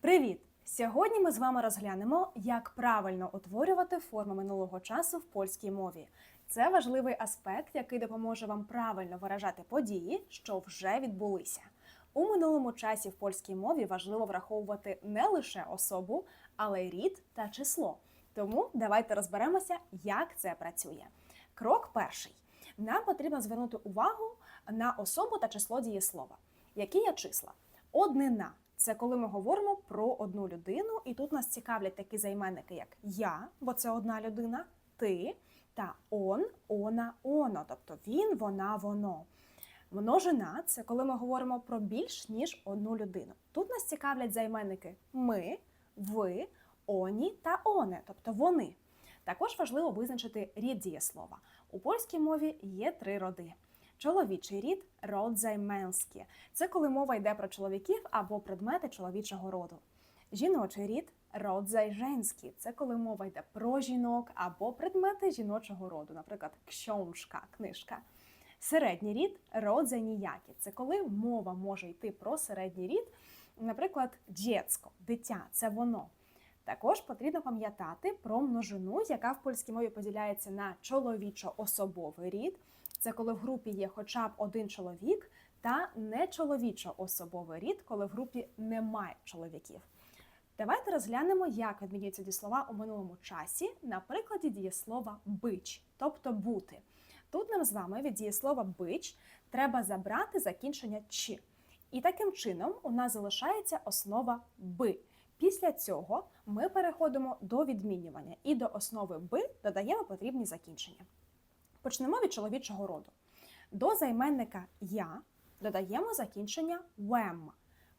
Привіт! Сьогодні ми з вами розглянемо, як правильно утворювати форми минулого часу в польській мові. Це важливий аспект, який допоможе вам правильно виражати події, що вже відбулися. У минулому часі в польській мові важливо враховувати не лише особу, але й рід та число. Тому давайте розберемося, як це працює. Крок перший. Нам потрібно звернути увагу на особу та число дієслова. Які є числа? Однина це коли ми говоримо про одну людину, і тут нас цікавлять такі займенники, як я, бо це одна людина, ти та он, она, оно, тобто він, вона, воно. Множина це коли ми говоримо про більш ніж одну людину. Тут нас цікавлять займенники ми, ви, оні та оне, тобто вони. Також важливо визначити рід дієслова. У польській мові є три роди. Чоловічий рід род займенський. Це коли мова йде про чоловіків або предмети чоловічого роду. Жіночий рід род зайженський. Це коли мова йде про жінок або предмети жіночого роду, наприклад, ксьомшка, книжка. Середній рід род зайніякі. Це коли мова може йти про середній рід, наприклад, дєцько, дитя, це воно. Також потрібно пам'ятати про множину, яка в польській мові поділяється на чоловічо-особовий рід. Це коли в групі є хоча б один чоловік, та нечоловічо-особовий рід, коли в групі немає чоловіків. Давайте розглянемо, як відмінюються дієслова у минулому часі на прикладі дієслова бич, тобто бути. Тут нам з вами від дієслова бич треба забрати закінчення чи. І таким чином у нас залишається основа би. Після цього ми переходимо до відмінювання і до основи би додаємо потрібні закінчення. Почнемо від чоловічого роду. До займенника я додаємо закінчення вем.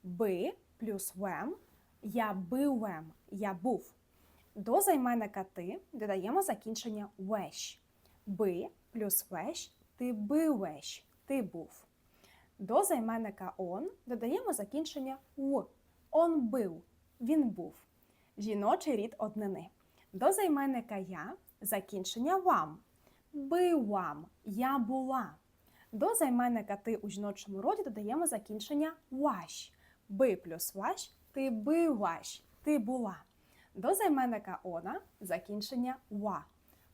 Би плюс вем я бивем, я був. До займенника ти додаємо закінчення вещ. Би плюс вещ ти бивеш, ти був. До займенника он додаємо закінчення в. Он бив, він був. Жіночий рід однини. До займенника я закінчення вам. Бивам, я була. До займенника ти у жіночому роді додаємо закінчення ваш. Би плюс ваш ти биваш, ти була. До займенника она закінчення ва.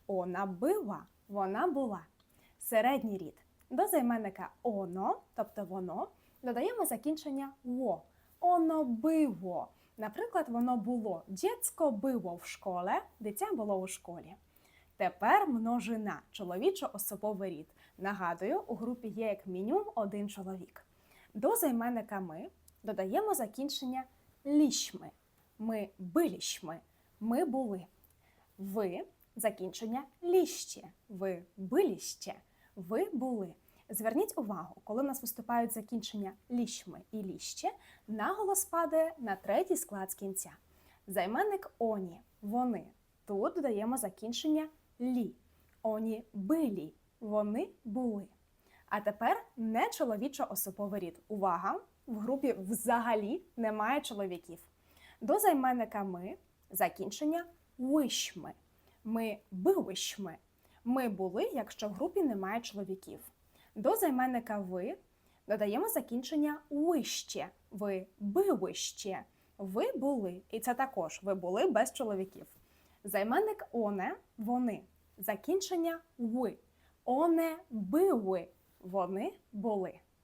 Она бива, вона була. Середній рід. До займенника оно, тобто воно, додаємо закінчення во. Оно биво. Наприклад, воно було дєцько биво в школі, дитя було у школі. Тепер множина, чоловічо-особовий рід. Нагадую, у групі є як мінімум один чоловік. До займенника ми додаємо закінчення лішми. Ми билішми. Ми були. Ви закінчення ліще. Ви биліще. Ви були. Зверніть увагу, коли в нас виступають закінчення лішми і ліще, наголос падає на третій склад з кінця. Займенник оні, вони. Тут додаємо закінчення лі. Оні билі, вони були. А тепер не чоловічо-особовий рід. Увага! В групі взагалі немає чоловіків. До займенника ми закінчення вишми. Ми бивишми. Ми були, якщо в групі немає чоловіків. До займенника ви додаємо закінчення вище. Ви бивище. Ви були. І це також ви були без чоловіків. Займенник оне вони. Закінчення ви. Оне били. Вони були.